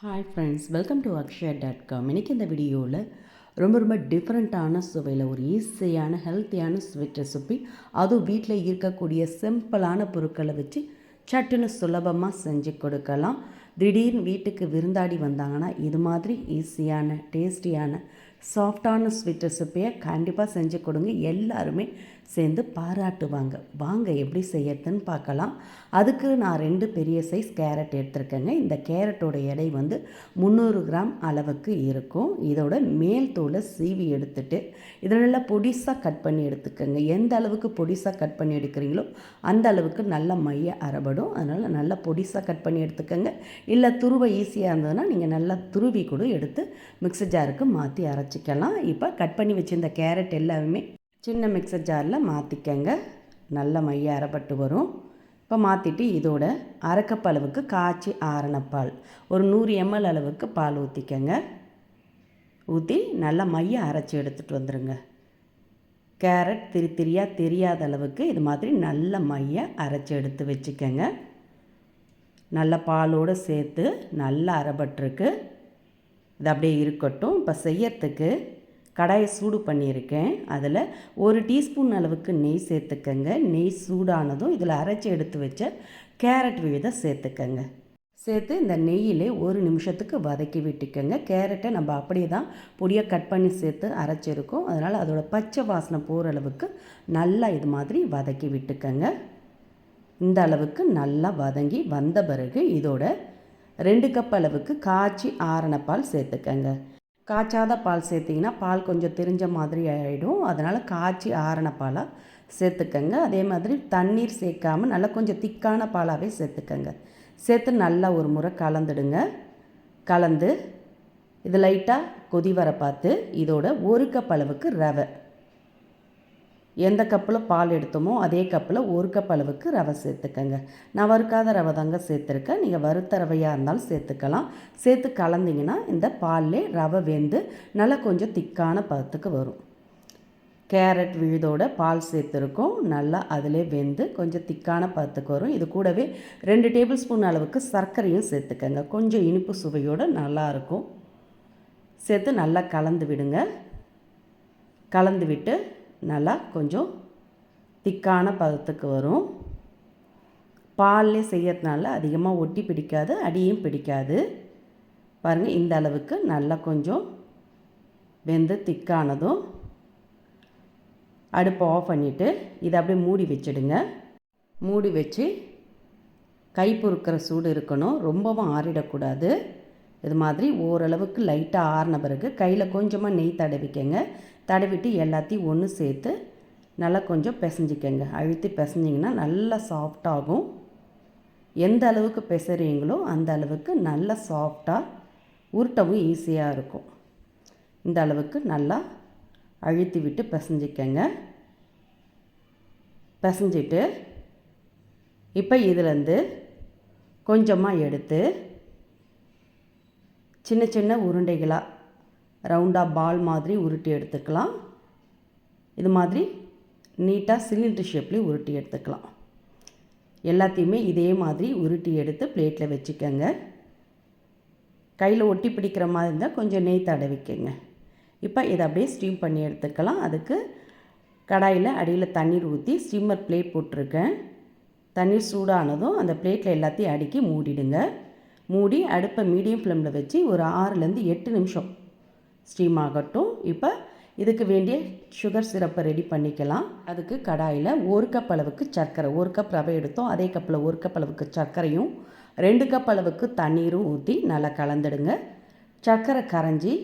Hi friends welcome to Akshaya dot com இன்றைக்கி இந்த வீடியோவில் ரொம்ப ரொம்ப டிஃப்ரெண்ட்டான சுவையில் ஒரு ஈஸியான ஹெல்த்தியான ஸ்வீட் ரெசிபி அதுவும் வீட்டில் இருக்கக்கூடிய சிம்பிளான பொருட்களை வச்சு சட்டுன்னு சுலபமாக செஞ்சு கொடுக்கலாம். திடீர்னு வீட்டுக்கு விருந்தாடி வந்தாங்கன்னா இது மாதிரி ஈஸியான டேஸ்டியான சாஃப்டான ஸ்வீட் ரெசிப்பியை கண்டிப்பாக செஞ்சு கொடுங்க. எல்லாருமே சேர்ந்து பாராட்டுவாங்க. வாங்க எப்படி செய்யறதுன்னு பார்க்கலாம். அதுக்கு நான் ரெண்டு பெரிய சைஸ் கேரட் எடுத்திருக்கேங்க. இந்த கேரட்டோட எடை வந்து முந்நூறு கிராம் அளவுக்கு இருக்கும். இதோட மேல் தோலை சீவி எடுத்துட்டு இதை நல்லா பொடிசாக கட் பண்ணி எடுத்துக்கோங்க. எந்த அளவுக்கு பொடிசாக கட் பண்ணி எடுக்கிறீங்களோ அந்த அளவுக்கு நல்ல மைய அறப்படும் அதனால் நல்லா பொடிசாக கட் பண்ணி எடுத்துக்கோங்க. இல்லை துருவ ஈஸியாக இருந்ததுன்னா நீங்கள் நல்லா துருவி கூட எடுத்து மிக்ஸி ஜாருக்கு மாற்றி அரைச்சிக்கலாம். இப்போ கட் பண்ணி வச்சுருந்த கேரட் எல்லாமே சின்ன மிக்சர் ஜாரில் மாற்றிக்கங்க நல்ல மைய அரைப்பட்டு வரும். இப்போ மாற்றிட்டு இதோட அரைக்கப்பளவுக்கு காய்ச்சி ஆறின பால். ஒரு நூறு எம்எல் அளவுக்கு பால் ஊற்றிக்கங்க ஊற்றி நல்லா மைய அரைச்சி எடுத்துகிட்டு வந்துடுங்க கேரட் திரி திரியாக தெரியாத அளவுக்கு இது மாதிரி நல்ல மைய அரைச்சி எடுத்து வச்சுக்கோங்க. நல்ல பாலோடு சேர்த்து நல்லா அரைப்பட்டிருக்கு. இது அப்படியே இருக்கட்டும். இப்போ செய்யறதுக்கு கடாயை சூடு பண்ணியிருக்கேன். அதில் ஒரு டீஸ்பூன் அளவுக்கு நெய் சேர்த்துக்கங்க. நெய் சூடானதும் இதில் அரைச்சி எடுத்து வச்ச கேரட் விதை சேர்த்துக்கங்க. சேர்த்து இந்த நெய்யிலே ஒரு நிமிஷத்துக்கு வதக்கி விட்டுக்கோங்க. கேரட்டை நம்ம அப்படியே தான் பொடியாக கட் பண்ணி சேர்த்து அரைச்சிருக்கோம். அதனால் அதோடய பச்சை வாசனை போகிற அளவுக்கு நல்லா இது மாதிரி வதக்கி விட்டுக்கோங்க. இந்த அளவுக்கு நல்லா வதங்கி வந்த பிறகு இதோட ரெண்டு கப் அளவுக்கு காய்ச்சி ஆரணப்பால் பால் சேர்த்துக்கங்க. காய்ச்சாத பால் சேர்த்திங்கன்னா பால் கொஞ்சம் தெரிஞ்ச மாதிரி ஆகிடும் அதனால் காய்ச்சி ஆறின பாலாக சேர்த்துக்கங்க. அதே மாதிரி தண்ணீர் சேர்க்காமல் நல்லா கொஞ்சம் திக்கான பாலாகவே சேர்த்துக்கங்க. சேர்த்து நல்லா ஒரு முறை கலந்துடுங்க. கலந்து இது லைட்டாக கொதி வர பார்த்து இதோட ஒரு கப் அளவுக்கு ரவை. எந்த கப்பில் பால் எடுத்தோமோ அதே கப்பில் ஒரு கப் அளவுக்கு ரவை சேர்த்துக்கங்க. நான் வறுக்காத ரவை தாங்க சேர்த்துருக்கேன். நீங்கள் வறுத்த ரவையாக இருந்தாலும் சேர்த்துக்கலாம். சேர்த்து கலந்திங்கன்னா இந்த பால்லே ரவை வெந்து நல்லா கொஞ்சம் திக்கான பதத்துக்கு வரும். கேரட் விழுதோட பால் சேர்த்துருக்கோம். நல்லா அதிலே வெந்து கொஞ்சம் திக்கான பதத்துக்கு வரும். இது கூடவே ரெண்டு டேபிள் ஸ்பூன் அளவுக்கு சர்க்கரையும் சேர்த்துக்கங்க. கொஞ்சம் இனிப்பு சுவையோடு நல்லாயிருக்கும் சேர்த்து நல்லா கலந்து விடுங்க. கலந்து விட்டு நல்லா கொஞ்சம் திக்கான பதத்துக்கு வரும். பால்லே செய்யறதுனால அதிகமாக ஒட்டி பிடிக்காது அடியும் பிடிக்காது. பாருங்கள் இந்த அளவுக்கு நல்லா கொஞ்சம் வெந்து திக்கானதும் அடுப்பை ஆஃப் பண்ணிவிட்டு இதை அப்படியே மூடி வச்சிடுங்க. மூடி வச்சு கை பொறுக்கிற சூடு இருக்கணும். ரொம்பவும் ஆறிடக்கூடாது. இது மாதிரி ஓரளவுக்கு லைட்டாக ஆறின பிறகு கையில் கொஞ்சமாக நெய் தடவிக்கங்க. தடவிட்டு எல்லாத்தையும் ஒன்று சேர்த்து நல்லா கொஞ்சம் பிசைஞ்சிக்கங்க. அழுத்தி பிசைஞ்சிங்கன்னா நல்லா சாஃப்டாகும் எந்த அளவுக்கு பிசைறீங்களோ அந்த அளவுக்கு நல்லா சாஃப்டாக உருட்டவும் ஈஸியாக இருக்கும். இந்த அளவுக்கு நல்லா அழுத்தி விட்டு பிசைஞ்சிக்கங்க. பிசைஞ்சிட்டு இப்போ இதிலேருந்து கொஞ்சமாக எடுத்து சின்ன சின்ன உருண்டைகளாக ரவுண்டாக பால் மாதிரி உருட்டி எடுத்துக்கலாம். இது மாதிரி நீட்டாக சிலிண்டர் ஷேப்லேயும் உருட்டி எடுத்துக்கலாம். எல்லாத்தையுமே இதே மாதிரி உருட்டி எடுத்து பிளேட்டில் வச்சுக்கோங்க. கையில் ஒட்டி பிடிக்கிற மாதிரி இருந்தால் கொஞ்சம் நெய் தடவிக்கங்க. இப்போ இதை அப்படியே ஸ்டீம் பண்ணி எடுத்துக்கலாம். அதுக்கு கடாயில் அடியில் தண்ணீர் ஊற்றி ஸ்டீமர் பிளேட் போட்டிருக்கேன். தண்ணீர் சூடானதும் அந்த பிளேட்டில் எல்லாத்தையும் அடுக்கி மூடிடுங்க. மூடி அடுப்பை மீடியம் ஃப்ளேமில் வச்சு ஒரு ஆறுலேருந்து எட்டு நிமிஷம் ஸ்டீம் ஆகட்டும் இப்போ இதுக்கு வேண்டிய சுகர் சிரப்பை ரெடி பண்ணிக்கலாம். அதுக்கு கடாயில் ஒரு கப் அளவுக்கு சர்க்கரை ஒரு கப் ரவை எடுத்தோம். அதே கப்பில் ஒரு கப் அளவுக்கு சர்க்கரையும் ரெண்டு கப் அளவுக்கு தண்ணீரும் ஊற்றி நல்லா கலந்துடுங்க. சர்க்கரை கரைஞ்சி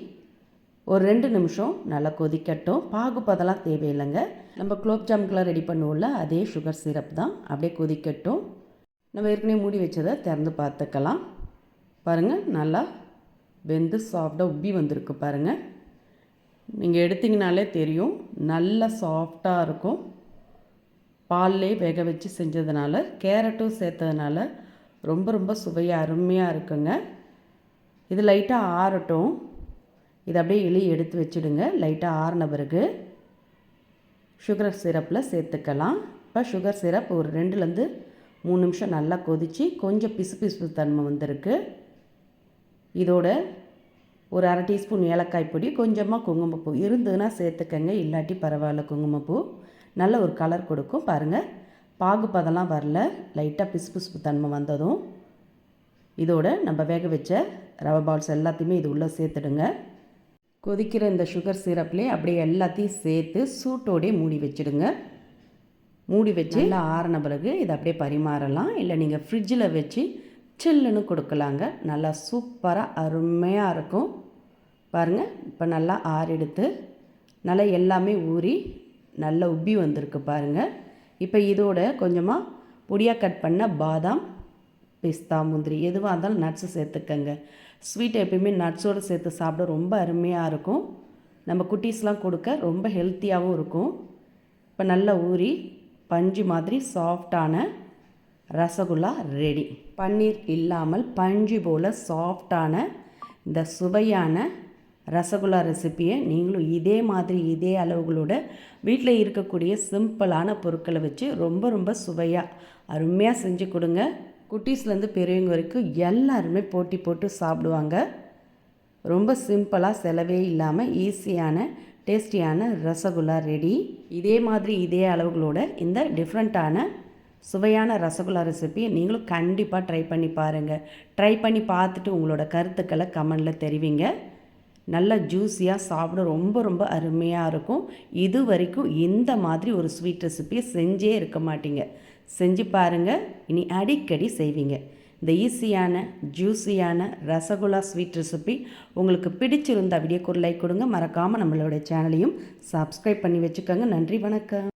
ஒரு ரெண்டு நிமிஷம் நல்லா கொதிக்கட்டும். பாகுப்பதெல்லாம் தேவையில்லைங்க. நம்ம குலோப் ஜாமுக்கெலாம் ரெடி பண்ணுவோம்ல அதே சுகர் சிரப் தான். அப்படியே கொதிக்கட்டும். நம்ம ஏற்கனவே மூடி வச்சதை திறந்து பார்த்துக்கலாம். பாருங்கள் நல்லா வெந்து சாஃப்டாக உப்பி வந்திருக்கு பாருங்கள் நீங்கள் எடுத்திங்கனாலே தெரியும். நல்லா சாஃப்டாக இருக்கும். பால்லே வேக வச்சு செஞ்சதுனால கேரட்டும் சேர்த்ததுனால ரொம்ப ரொம்ப சுவையாக அருமையாக இருக்குங்க. இது லைட்டாக ஆறட்டும். இதை அப்படியே இலி எடுத்து வச்சுடுங்க. லைட்டாக ஆறின பிறகு சுகர் சிரப்பில் சேர்த்துக்கலாம். இப்போ சுகர் சிரப் ஒரு ரெண்டுலேருந்து மூணு நிமிஷம் நல்லா கொதித்து கொஞ்சம் பிசு பிசு தன்மை வந்திருக்கு. இதோட ஒரு அரை டீஸ்பூன் ஏலக்காய் பொடி கொஞ்சமாக குங்குமப்பூ இருந்ததுன்னா சேர்த்துக்கங்க இல்லாட்டி பரவாயில்ல குங்குமப்பூ நல்ல ஒரு கலர் கொடுக்கும். பாருங்கள் பாகுப்பதெல்லாம் வரல. லைட்டாக பிசு பிசுப்பு தன்மை வந்ததும் இதோட நம்ம வேக வச்ச ரவை பால்ஸ் எல்லாத்தையுமே இது உள்ளே சேர்த்துடுங்க. கொதிக்கிற இந்த சுகர் சிரப்லேயே அப்படியே எல்லாத்தையும் சேர்த்து சூட்டோடே மூடி வச்சுடுங்க. மூடி வச்சு நல்லா ஆறின பிறகு இதை அப்படியே பரிமாறலாம். இல்லை நீங்கள் ஃப்ரிட்ஜில் வச்சு சில்லுன்னு கொடுக்கலாங்க. நல்லா சூப்பராக அருமையாக இருக்கும். பாருங்கள் இப்போ நல்லா ஆறெடுத்து நல்லா எல்லாமே ஊறி நல்லா உப்பி வந்திருக்கு பாருங்கள் இப்போ இதோட கொஞ்சமாக பொடியாக கட் பண்ண பாதாம் பிஸ்தா முந்திரி எதுவாக இருந்தாலும் நட்ஸு சேர்த்துக்கங்க. ஸ்வீட் எப்பயுமே நட்ஸோடு சேர்த்து சாப்பிட ரொம்ப அருமையாக இருக்கும். நம்ம குட்டீஸ்லாம் கொடுக்க ரொம்ப ஹெல்த்தியாகவும் இருக்கும். இப்போ நல்லா ஊறி பஞ்சு மாதிரி சாஃப்டான ரசகுல்லா ரெடி பன்னீர் இல்லாமல் பஞ்சு போல் சாஃப்டான இந்த சுவையான ரசகுல்லா ரெசிப்பியை நீங்களும் இதே மாதிரி இதே அளவுகளோட வீட்டில் இருக்கக்கூடிய சிம்பிளான பொருட்களை வச்சு ரொம்ப ரொம்ப சுவையாக அருமையாக செஞ்சு கொடுங்க. குட்டீஸ்லேருந்து பெரியவங்க வரைக்கும் எல்லாருமே போட்டி போட்டு சாப்பிடுவாங்க. ரொம்ப சிம்பிளாக செலவே இல்லாமல் ஈஸியான டேஸ்டியான ரசகுல்லா ரெடி இதே மாதிரி இதே அளவுகளோட இந்த டிஃப்ரெண்ட்டான சுவையான ரசகுல்லா ரெசிபியை நீங்களும் கண்டிப்பாக ட்ரை பண்ணி பாருங்கள் ட்ரை பண்ணி பார்த்துட்டு உங்களோட கருத்துக்களை கமெண்டில் தெரிவிங்க. நல்லா ஜூஸியாக சாப்பிட ரொம்ப ரொம்ப அருமையாக இருக்கும். இது வரைக்கும் இந்த மாதிரி ஒரு ஸ்வீட் ரெசிபியை செஞ்சே இருக்க மாட்டீங்க. செஞ்சு பாருங்கள் இனி அடிக்கடி செய்வீங்க. இந்த ஈஸியான ஜூஸியான ரசகுல்லா ஸ்வீட் ரெசிபி உங்களுக்கு பிடிச்சிருந்த வீடியோக்கு ஒரு லைக் கொடுங்க. மறக்காமல் நம்மளோட சேனலையும் சப்ஸ்கிரைப் பண்ணி வச்சுக்கோங்க. நன்றி வணக்கம்.